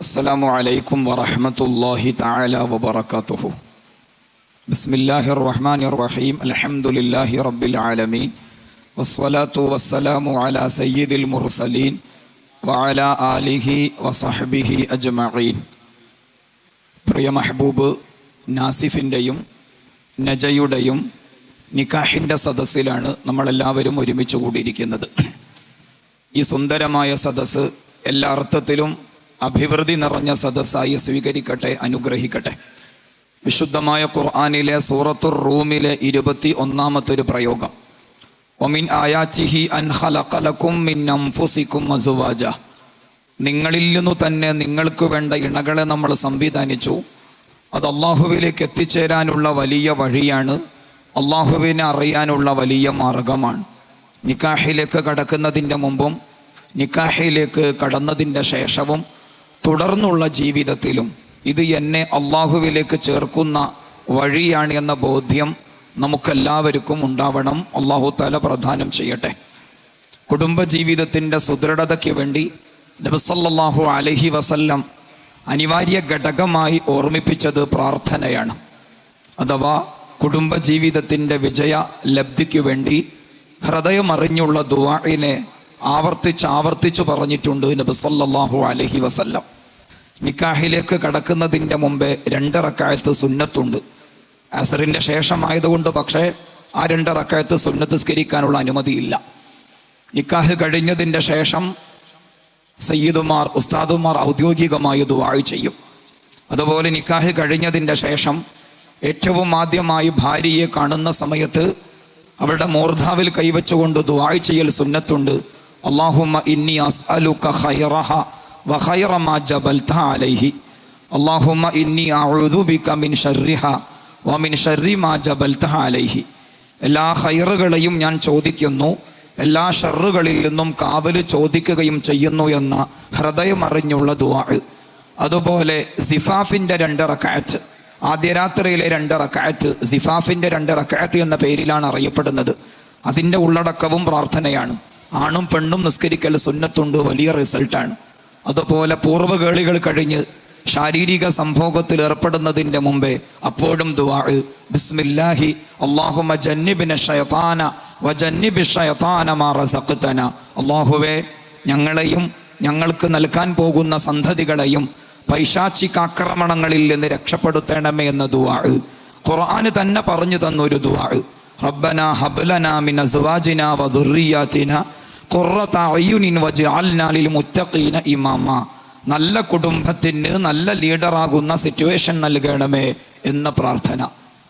السلام عليكم ورحمة الله تعالى وبركاته بسم الله الرحمن الرحيم الحمد لله رب العالمين والصلاة والسلام على سيد المرسلين وعلى آله وصحبه أجمعين പ്രിയ മഹബൂബ് നാസിഫിൻ്റെയും നജയുടെയും നിക്കാഹിൻ്റെ സദസ്സിലാണ് നമ്മളെല്ലാവരും ഒരുമിച്ച് കൂടിയിരിക്കുന്നത് ഈ സുന്ദരമായ സദസ്സ് എല്ലാ അർത്ഥത്തിലും അഭിവൃദ്ധി നിറഞ്ഞ സദസ്സായി സ്വീകരിക്കട്ടെ അനുഗ്രഹിക്കട്ടെ. വിശുദ്ധമായ ഖുർആാനിലെ സൂറത്തുർ റൂമിലെ ഇരുപത്തി ഒന്നാമത്തെ ഒരു പ്രയോഗം. ഒമിൻ ആയാച്ചിഹി അൻ ഖലഖലക്കും മിൻ നിങ്ങളിൽ നിന്നു തന്നെ നിങ്ങൾക്ക് വേണ്ട ഇണകളെ നമ്മൾ സംവിധാനിച്ചു. അത് അള്ളാഹുവിലേക്ക് എത്തിച്ചേരാനുള്ള വലിയ വഴിയാണ് അള്ളാഹുവിനെ അറിയാനുള്ള വലിയ മാർഗമാണ്. നിക്കാഹിലേക്ക് കടക്കുന്നതിന്റെ മുമ്പും നിക്കാഹിലേക്ക് കടന്നതിന്റെ ശേഷവും തുടർന്നുള്ള ജീവിതത്തിലും ഇത് എന്നെ അള്ളാഹുവിലേക്ക് ചേർക്കുന്ന വഴിയാണ് എന്ന ബോധ്യം നമുക്കെല്ലാവർക്കും ഉണ്ടാവണം. അള്ളാഹു തല പ്രധാനം ചെയ്യട്ടെ. കുടുംബജീവിതത്തിന്റെ സുദൃഢതയ്ക്ക് വേണ്ടി നബിസല്ലാഹു അലഹി വസല്ലം അനിവാര്യ ഘടകമായി ഓർമ്മിപ്പിച്ചത് പ്രാർത്ഥനയാണ്. അഥവാ കുടുംബജീവിതത്തിന്റെ വിജയ ലബ്ധിക്കു വേണ്ടി ഹൃദയമറിഞ്ഞുള്ള ദുവാഇനെ ആവർത്തിച്ച് ആവർത്തിച്ചു പറഞ്ഞിട്ടുണ്ട് നബി സല്ലല്ലാഹു അലഹി വസല്ലം. നിക്കാഹിലേക്ക് കടക്കുന്നതിന്റെ മുമ്പേ രണ്ടിറക്കായത്ത് സുന്നത്തുണ്ട്. അസറിന്റെ ശേഷമായതുകൊണ്ട് പക്ഷേ ആ രണ്ടിറക്കായത്ത് സുന്നത്ത് സ്കരിക്കാനുള്ള അനുമതിയില്ല. നിക്കാഹ് കഴിഞ്ഞതിന്റെ ശേഷം സയ്യിദുമാർ ഉസ്താദുമാർ ഔദ്യോഗികമായി ദുവാഴ് ചെയ്യും. അതുപോലെ നിക്കാഹ് കഴിഞ്ഞതിന്റെ ശേഷം ഏറ്റവും ആദ്യമായി ഭാര്യയെ കാണുന്ന സമയത്ത് അവരുടെ മൂർധാവിൽ കൈവച്ചുകൊണ്ട് ദുവാഴ് ചെയ്യൽ സുന്നത്തുണ്ട്. അള്ളാഹുമ്മ ഇന്നി വ ഖൈറ മാ ജബൽത അലൈഹി. അള്ളാഹുമ്മ ഇന്നി അഊദു ബിക മിൻ ശർരിഹ വ മിൻ ശർരി മാ ജബൽത അലൈഹി. എല്ലാ ഖൈറുകളെയും ഞാൻ ചോദിക്കുന്നു എല്ലാ ഷറുകളിൽ നിന്നും കാവൽ ചോദിക്കുകയും ചെയ്യുന്നു എന്ന ഹൃദയമറിഞ്ഞുള്ള ദുവാ അതുപോലെ സിഫാഫിന്റെ രണ്ട് റക്കാറ്റ് ആദ്യ രാത്രിയിലെ രണ്ട് റക്കാറ്റ് സിഫാഫിന്റെ രണ്ട് റക്കാറ്റ് എന്ന പേരിലാണ് അറിയപ്പെടുന്നത്. അതിന്റെ ഉള്ളടക്കവും പ്രാർത്ഥനയാണ്. ആണും പെണ്ണും നിസ്കരിക്കൽ സുന്നത്തുണ്ട് വലിയ റിസൾട്ടാണ്. അതുപോലെ പൂർവകേളികൾ കഴിഞ്ഞ് ശാരീരിക സംഭോഗത്തിൽ ഏർപ്പെടുന്നതിന്റെ മുമ്പേ അപ്പോഴും ദുവാ ബിസ്മില്ലാഹി അള്ളാഹുമ ജന്നിബിന ഷയത്താന വജന്നിബി ഷയത്താന മാ റസഖ്തന. അള്ളാഹുവേ ഞങ്ങളെയും ഞങ്ങൾക്ക് നൽകാൻ പോകുന്ന സന്തതികളെയും പൈശാചികാക്രമണങ്ങളിൽ നിന്ന് രക്ഷപ്പെടുത്തണമേ എന്ന ദുവാ ഖുർആന് തന്നെ പറഞ്ഞു തന്നൊരു ദുവാ റബ്ബന ഹബ്ലന മിൻ അസ്വാജിന വദുർരിയാതിന മുത്തഖീന ഇമാമ. നല്ല കുടുംബത്തിന് നല്ല ലീഡറാകുന്ന സിറ്റുവേഷൻ നൽകണമേ എന്ന പ്രാർത്ഥന.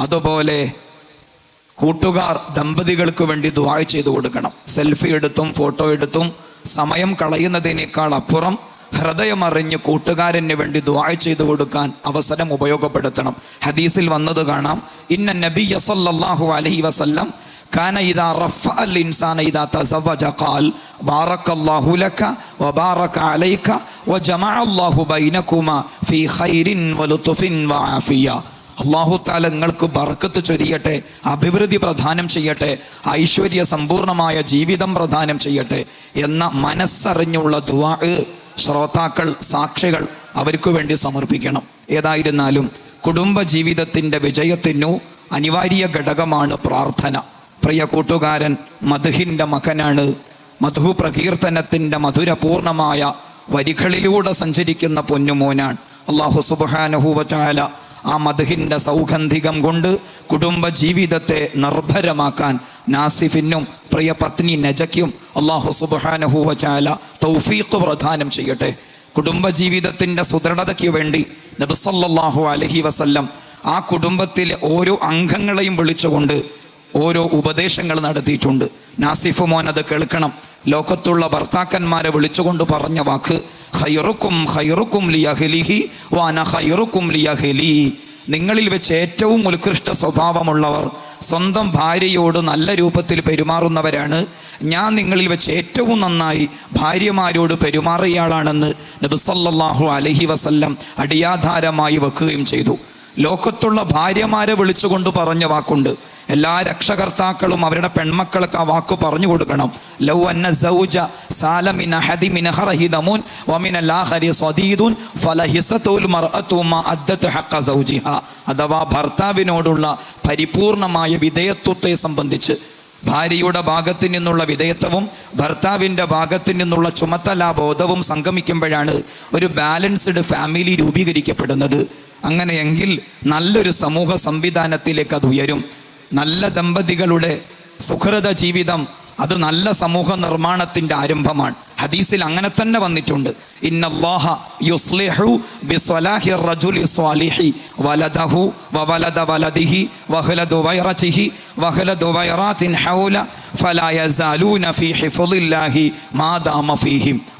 അതുപോലെ കൂട്ടുകാർ ദമ്പതികൾക്ക് വേണ്ടി ദുആ ചെയ്തു കൊടുക്കണം. സെൽഫി എടുത്തും ഫോട്ടോ എടുത്തും സമയം കളയുന്നതിനേക്കാൾ അപ്പുറം ഹൃദയമറിഞ്ഞ് കൂട്ടുകാരന് വേണ്ടി ദുആ ചെയ്തു കൊടുക്കാൻ അവസരം ഉപയോഗപ്പെടുത്തണം. ഹദീസിൽ വന്നത് കാണാം. ഇന്ന നബി സല്ലല്ലാഹു അലഹി വസല്ലം കാന അൽ ഇൻസാന തസവജ ഖാൽ അല്ലാഹു ലക അലൈക വജമഅ അല്ലാഹു ബൈനകുമ ഫീ ഖൈരിൻ വആഫിയ അള്ളാഹു താല നിങ്ങൾക്ക് ബർക്കത്ത് ചൊരിയട്ടെ അഭിവൃദ്ധി പ്രധാനം ചെയ്യട്ടെ ഐശ്വര്യ സമ്പൂർണമായ ജീവിതം പ്രധാനം ചെയ്യട്ടെ എന്ന മനസ്സറിഞ്ഞുള്ള ദുവാ ശ്രോതാക്കൾ സാക്ഷികൾ അവർക്ക് വേണ്ടി സമർപ്പിക്കണം. ഏതായിരുന്നാലും കുടുംബ ജീവിതത്തിന്റെ വിജയത്തിനു അനിവാര്യ ഘടകമാണ് പ്രാർത്ഥന. പ്രിയ കൂട്ടുകാരൻ മധുഹിന്റെ മകനാണ്. മധു പ്രകീർത്തനത്തിന്റെ മധുരപൂർണമായ വരികളിലൂടെ സഞ്ചരിക്കുന്ന പൊന്നുമോനാണ്. അള്ളാഹു സുബാനുഹൂവചാല ആ മധുഹിന്റെ സൗഗന്ധികം കൊണ്ട് കുടുംബ ജീവിതത്തെ നിർഭരമാക്കാൻ നാസിഫിനും പ്രിയ പത്നി നജയ്ക്കും അള്ളാഹു സുബാനുഹൂവചാല തൗഫീഖ് പ്രദാനം ചെയ്യട്ടെ. കുടുംബ ജീവിതത്തിന്റെ സുദൃഢതയ്ക്ക് വേണ്ടി നബിസല്ലാഹു അലഹി വസല്ലം ആ കുടുംബത്തിലെ ഓരോ അംഗങ്ങളെയും വിളിച്ചുകൊണ്ട് ഓരോ ഉപദേശങ്ങൾ നടത്തിയിട്ടുണ്ട്. നാസിഫ് മോൻ അത് കേൾക്കണം. ലോകത്തുള്ള ഭർത്താക്കന്മാരെ വിളിച്ചുകൊണ്ട് പറഞ്ഞ വാക്ക് ഹൈറുക്കും ഹൈറുക്കും ലിയഹലിഹി വാന ഹൈറുക്കും ലിയഹലി. നിങ്ങളിൽ വെച്ച് ഏറ്റവും ഉത്കൃഷ്ട സ്വഭാവമുള്ളവർ സ്വന്തം ഭാര്യയോട് നല്ല രൂപത്തിൽ പെരുമാറുന്നവരാണ്. ഞാൻ നിങ്ങളിൽ വെച്ച് ഏറ്റവും നന്നായി ഭാര്യമാരോട് പെരുമാറിയയാളാണെന്ന് നബിസല്ലാഹു അലഹി വസല്ലം അടിയാധാരമായി വെക്കുകയും ചെയ്തു. ലോകത്തുള്ള ഭാര്യമാരെ വിളിച്ചുകൊണ്ട് പറഞ്ഞ വാക്കുണ്ട്. എല്ലാ രക്ഷകർത്താക്കളും അവരുടെ പെൺമക്കൾക്ക് ആ വാക്ക് പറഞ്ഞു കൊടുക്കണം. ലൗ അന്ന സൗജ സാലമിൻ ഹദി മിൻ ഹറഹി ദമുൻ വമിൻ സ്വദീദുൻ ഫലഹിസത്തുൽ മർഅത്തുമ അദ്ദത്ത് അദ്ദത് ഹഖ സൗജിഹ. അഥവാ ഭർത്താവിനോടുള്ള പരിപൂർണമായ വിധേയത്വത്തെ സംബന്ധിച്ച് ഭാര്യയുടെ ഭാഗത്തു നിന്നുള്ള വിധേയത്വവും ഭർത്താവിന്റെ ഭാഗത്തു നിന്നുള്ള ചുമത്തലാ ബോധവും സംഗമിക്കുമ്പോഴാണ് ഒരു ബാലൻസ്ഡ് ഫാമിലി രൂപീകരിക്കപ്പെടുന്നത്. അങ്ങനെയെങ്കിൽ നല്ലൊരു സമൂഹ സംവിധാനത്തിലേക്ക് അത് ഉയരും. നല്ല ദമ്പതികളുടെ സുഹൃത ജീവിതം അത് നല്ല സമൂഹ നിർമ്മാണത്തിന്റെ ആരംഭമാണ്. ഹദീസിൽ അങ്ങനെ തന്നെ വന്നിട്ടുണ്ട്.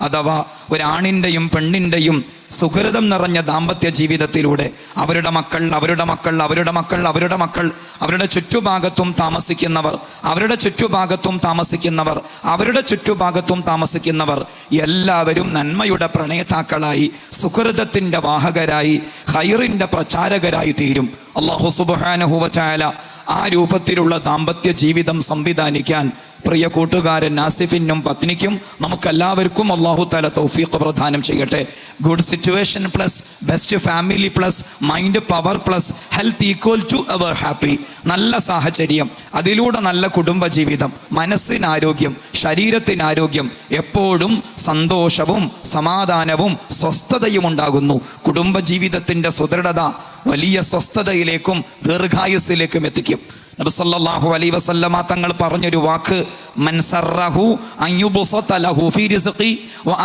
അഥവാ ഒരാണിന്റെയും പെണ്ണിന്റെയും സുഹൃതം നിറഞ്ഞ ദാമ്പത്യ ജീവിതത്തിലൂടെ അവരുടെ മക്കൾ അവരുടെ മക്കൾ അവരുടെ മക്കൾ അവരുടെ മക്കൾ അവരുടെ ചുറ്റുഭാഗത്തും താമസിക്കുന്നവർ അവരുടെ ചുറ്റുഭാഗത്തും താമസിക്കുന്നവർ അവരുടെ ചുറ്റുഭാഗത്തും താമസിക്കുന്നവർ എല്ലാവരും നന്മയുടെ പ്രണയതാക്കളായി സുഹൃതത്തിന്റെ വാഹകരായി ഹൈറിന്റെ പ്രചാരകരായി തീരും. അള്ളാഹു സുബാനഹുവചാല ആ രൂപത്തിലുള്ള ദാമ്പത്യ ജീവിതം സംവിധാനിക്കാൻ പ്രിയ കൂട്ടുകാരൻ നാസിഫിനും പത്നിക്കും നമുക്കെല്ലാവർക്കും അള്ളാഹു തല തൗഫീഖ് പ്രദാനം ചെയ്യട്ടെ. Good situation plus best family plus mind power plus health equal to our happy നല്ല സാഹചര്യം അതിലൂടെ നല്ല കുടുംബ ജീവിതം മനസ്സിന് ആരോഗ്യം ശരീരത്തിന് ആരോഗ്യം എപ്പോഴും സന്തോഷവും സമാധാനവും സ്വസ്ഥതയും ഉണ്ടാകുന്നു. കുടുംബ ജീവിതത്തിന്റെ സുദൃഢത വലിയ സ്വസ്ഥതയിലേക്കും ദീർഘായുസ്സിലേക്കും എത്തിക്കും. നബി സല്ലല്ലാഹു അലൈഹി വസല്ലമ തങ്ങൾ പറഞ്ഞൊരു വാക്ക് റിസ്ഖി വ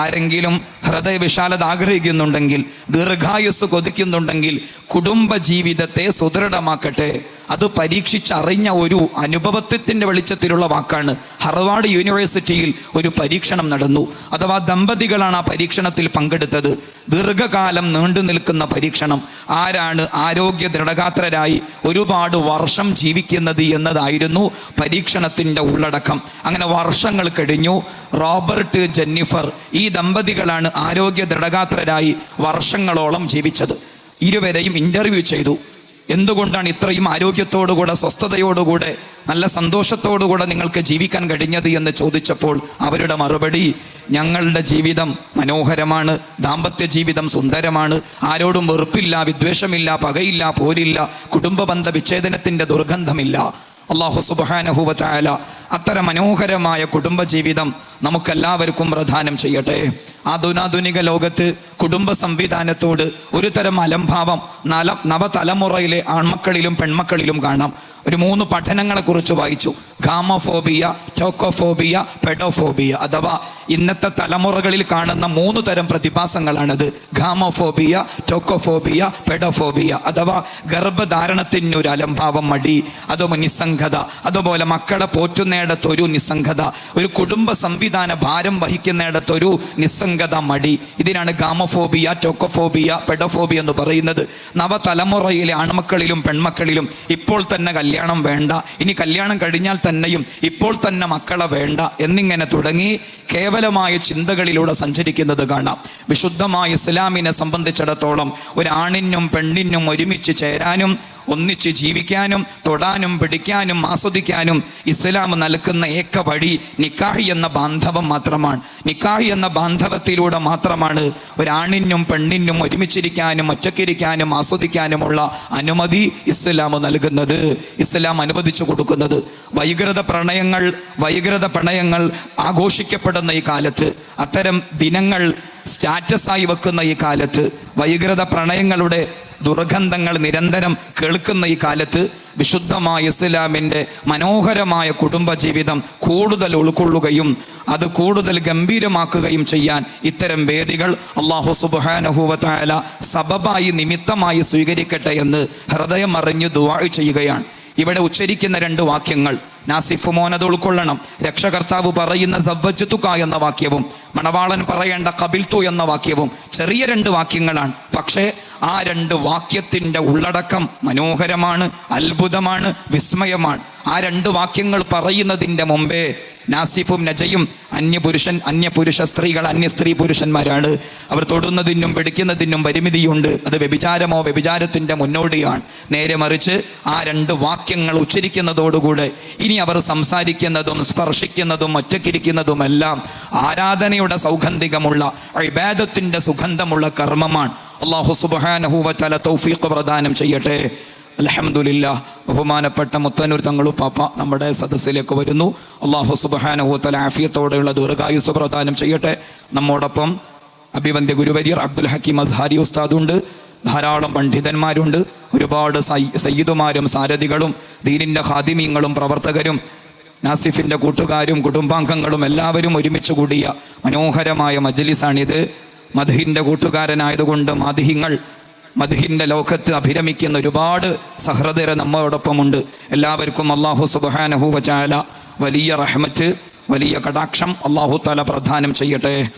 ആരെങ്കിലും ഹൃദയ വിശാലത ആഗ്രഹിക്കുന്നുണ്ടെങ്കിൽ ദീർഘായുസ് കൊതിക്കുന്നുണ്ടെങ്കിൽ കുടുംബ ജീവിതത്തെ സുദൃഢമാക്കട്ടെ. അത് പരീക്ഷിച്ചറിഞ്ഞ ഒരു അനുഭവത്വത്തിന്റെ വെളിച്ചത്തിലുള്ള വാക്കാണ്. ഹർവാർഡ് യൂണിവേഴ്സിറ്റിയിൽ ഒരു പരീക്ഷണം നടന്നു. അഥവാ ദമ്പതികളാണ് ആ പരീക്ഷണത്തിൽ പങ്കെടുത്തത്. ദീർഘകാലം നീണ്ടു നിൽക്കുന്ന പരീക്ഷണം. ആരാണ് ആരോഗ്യ ദൃഢഗാത്രരായി ഒരുപാട് വർഷം ജീവിക്കുന്നത് എന്നതായിരുന്നു പരീക്ഷണത്തിന്റെ ഉള്ളടക്കം. അങ്ങനെ വർഷങ്ങൾ കഴിഞ്ഞു. റോബർട്ട് ജെന്നിഫർ ഈ ദമ്പതികളാണ് ആരോഗ്യ ദൃഢഗാത്രരായി വർഷങ്ങളോളം ജീവിച്ചത്. ഇരുവരെയും ഇന്റർവ്യൂ ചെയ്തു. എന്തുകൊണ്ടാണ് ഇത്രയും ആരോഗ്യത്തോടുകൂടെ സ്വസ്ഥതയോടുകൂടെ നല്ല സന്തോഷത്തോടുകൂടെ നിങ്ങൾക്ക് ജീവിക്കാൻ കഴിഞ്ഞത് എന്ന് ചോദിച്ചപ്പോൾ അവരുടെ മറുപടി ഞങ്ങളുടെ ജീവിതം മനോഹരമാണ് ദാമ്പത്യ ജീവിതം സുന്ദരമാണ് ആരോടും വെറുപ്പില്ല വിദ്വേഷമില്ല പകയില്ല പോരില്ല കുടുംബബന്ധ വിച്ഛേദനത്തിന്റെ ദുർഗന്ധമില്ല. അള്ളാഹു സുബാനഹുവ ചായാല അത്തരം മനോഹരമായ കുടുംബജീവിതം നമുക്കെല്ലാവർക്കും പ്രധാനം ചെയ്യട്ടെ. ആധുനാധുനിക ലോകത്ത് കുടുംബ സംവിധാനത്തോട് ഒരു തരം അലംഭാവം നല നവതലമുറയിലെ ആൺമക്കളിലും പെൺമക്കളിലും കാണാം. ഒരു മൂന്ന് പഠനങ്ങളെ കുറിച്ച് വായിച്ചു. ഗാമോഫോബിയ ടോക്കോഫോബിയ പെഡോഫോബിയ അഥവാ ഇന്നത്തെ തലമുറകളിൽ കാണുന്ന മൂന്ന് തരം പ്രതിഭാസങ്ങളാണത്. ഗാമോഫോബിയ ടോക്കോഫോബിയ പെഡോഫോബിയ അഥവാ ഗർഭധാരണത്തിനൊരു അലംഭാവം മടി. അതോ നിസ്സംഗത. അതുപോലെ മക്കളെ പോറ്റുന്നിടത്തൊരു നിസ്സംഗത ഒരു കുടുംബ സംവിധാന ഭാരം വഹിക്കുന്നിടത്തൊരു നിസ്സംഗത മടി. ഇതിനാണ് ഗാമഫോബിയ ടോക്കോഫോബിയ പെഡോഫോബിയ എന്ന് പറയുന്നത്. നവതലമുറയിലെ ആൺമക്കളിലും പെൺമക്കളിലും ഇപ്പോൾ തന്നെ കല്യാണം വേണ്ട. ഇനി കല്യാണം കഴിഞ്ഞാൽ തന്നെയും ഇപ്പോൾ തന്നെ മക്കളെ വേണ്ട എന്നിങ്ങനെ തുടങ്ങി കേവലമായ ചിന്തകളിലൂടെ സഞ്ചരിക്കുന്നത് കാണാം. വിശുദ്ധമായ ഇസ്ലാമിനെ സംബന്ധിച്ചിടത്തോളം ഒരാണിനും പെണ്ണിനും ഒരുമിച്ച് ചേരാനും ഒന്നിച്ച് ജീവിക്കാനും തൊടാനും പിടിക്കാനും ആസ്വദിക്കാനും ഇസ്ലാം നൽകുന്ന ഏക വഴി നിക്കാഹി എന്ന ബാന്ധവം മാത്രമാണ്. നിക്കാഹി എന്ന ബാന്ധവത്തിലൂടെ മാത്രമാണ് ഒരാണിനും പെണ്ണിനും ഒരുമിച്ചിരിക്കാനും ഒറ്റക്കിരിക്കാനും ആസ്വദിക്കാനുമുള്ള അനുമതി ഇസ്ലാം നൽകുന്നത് ഇസ്ലാം അനുവദിച്ചു കൊടുക്കുന്നത്. വൈകൃത പ്രണയങ്ങൾ വൈകൃത പ്രണയങ്ങൾ ആഘോഷിക്കപ്പെടുന്ന ഈ കാലത്ത് അത്തരം ദിനങ്ങൾ സ്റ്റാറ്റസായി വെക്കുന്ന ഈ കാലത്ത് വൈകൃത പ്രണയങ്ങളുടെ ദുർഗന്ധങ്ങൾ നിരന്തരം കേൾക്കുന്ന ഈ കാലത്ത് വിശുദ്ധമായ ഇസ്ലാമിന്റെ മനോഹരമായ കുടുംബജീവിതം കൂടുതൽ ഉൾക്കൊള്ളുകയും അത് കൂടുതൽ ഗംഭീരമാക്കുകയും ചെയ്യാൻ ഇത്തരം വേദികൾ അള്ളാഹു സുബാനഹുവല സബബായി നിമിത്തമായി സ്വീകരിക്കട്ടെ എന്ന് ഹൃദയം അറിഞ്ഞു ദുവാ ചെയ്യുകയാണ്. ഇവിടെ ഉച്ചരിക്കുന്ന രണ്ട് വാക്യങ്ങൾ. നാസിഫ് മോനത് ഉൾക്കൊള്ളണം. രക്ഷകർത്താവ് പറയുന്ന സവ്വജത്തുക്ക എന്ന വാക്യവും മണവാളൻ പറയേണ്ട കബിൽത്തു എന്ന വാക്യവും ചെറിയ രണ്ട് വാക്യങ്ങളാണ്. പക്ഷേ ആ രണ്ട് വാക്യത്തിന്റെ ഉള്ളടക്കം മനോഹരമാണ് അത്ഭുതമാണ് വിസ്മയമാണ്. ആ രണ്ട് വാക്യങ്ങൾ പറയുന്നതിന്റെ മുമ്പേ നാസിഫും നജയും അന്യപുരുഷൻ അന്യപുരുഷ സ്ത്രീകൾ അന്യ സ്ത്രീ പുരുഷന്മാരാണ്. അവർ തൊടുന്നതിനും പിടിക്കുന്നതിനും പരിമിതിയുണ്ട്. അത് വ്യഭിചാരമോ വ്യഭിചാരത്തിന്റെ മുന്നോടിയാണ്. നേരെ മറിച്ച് ആ രണ്ട് വാക്യങ്ങൾ ഉച്ചരിക്കുന്നതോടുകൂടെ ഇനി അവർ സംസാരിക്കുന്നതും സ്പർശിക്കുന്നതും ഒറ്റക്കിരിക്കുന്നതുമെല്ലാം ആരാധനയുടെ സൗഗന്ധികമുള്ള അഭേദത്തിന്റെ സുഗന്ധമുള്ള കർമ്മമാണ്. അള്ളാഹു സുബാനഹൂവ തല തൗഫീഖ് പ്രദാനം ചെയ്യട്ടെ. അലഹമുല്ല ബഹുമാനപ്പെട്ട മുത്തനൂർ തങ്ങളു പാപ്പ നമ്മുടെ സദസ്സിലേക്ക് വരുന്നു. അള്ളാഹു സുബാനഹു തല ആഫിയത്തോടെയുള്ള ദീർഘായുസ് പ്രദാനം ചെയ്യട്ടെ. നമ്മോടൊപ്പം അഭിവന്ദ്യ ഗുരുവര്യർ അബ്ദുൽ ഹക്കീം അസ്ഹാരി ഉസ്താദുണ്ട്. ധാരാളം പണ്ഡിതന്മാരുണ്ട്. ഒരുപാട് സയ് സയ്യിദുമാരും സാരഥികളും ദീനിന്റെ ഖാദിമീങ്ങളും പ്രവർത്തകരും നാസിഫിന്റെ കൂട്ടുകാരും കുടുംബാംഗങ്ങളും എല്ലാവരും ഒരുമിച്ച് കൂടിയ മനോഹരമായ മജ്ലിസാണിത്. മധുഹിന്റെ കൂട്ടുകാരനായതുകൊണ്ട് മധുഹിങ്ങൾ മധുഹിന്റെ ലോകത്ത് അഭിരമിക്കുന്ന ഒരുപാട് സഹൃദയർ നമ്മോടൊപ്പമുണ്ട്. എല്ലാവർക്കും അള്ളാഹു സുബഹാനഹു വചാല വലിയ റഹ്മത്ത് വലിയ കടാക്ഷം അള്ളാഹു താല പ്രധാനം ചെയ്യട്ടെ.